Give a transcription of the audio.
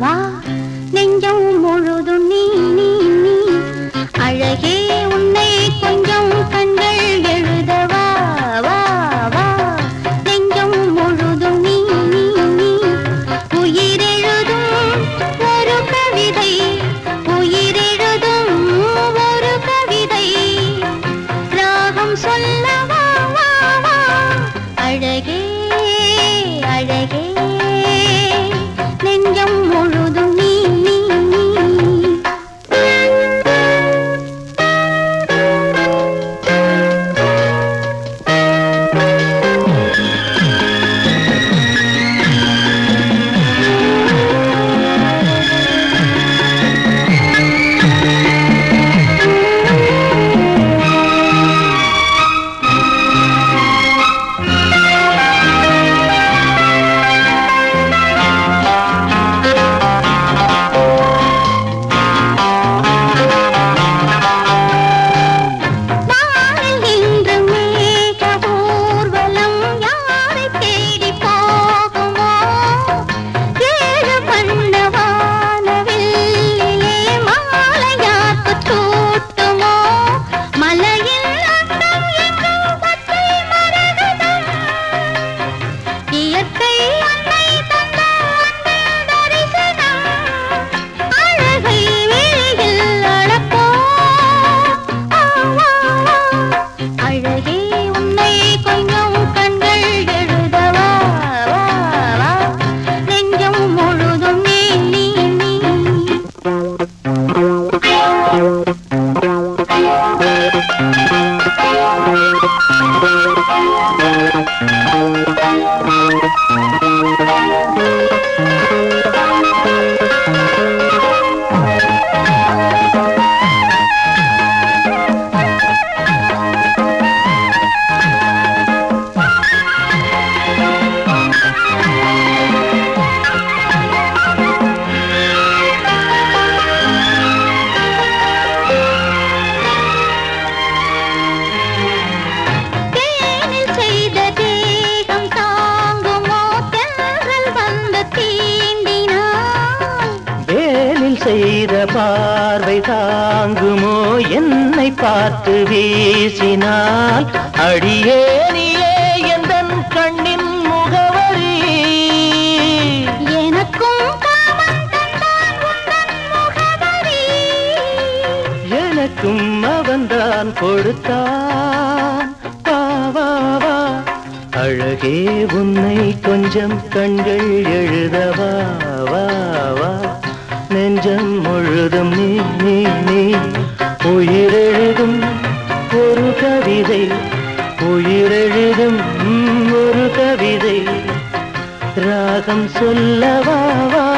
哇！செய்த பார்வை தாங்குமோ? என்னை பார்த்து வீசினால் அடியேனியே எந்த கண்ணின் முகவரி? எனக்கும் எனக்கும் அவன்தான் கொடுத்தான். பாவாவா அழகே உன்னை கொஞ்சம் கண்கள் எழுதவா? வா. நெஞ்சம் முழுதும் நீ நீ நீ. உயிரெழுதும் ஒரு கவிதை. உயிரெழுதும் ஒரு கவிதை. ராகம் சொல்லவாவா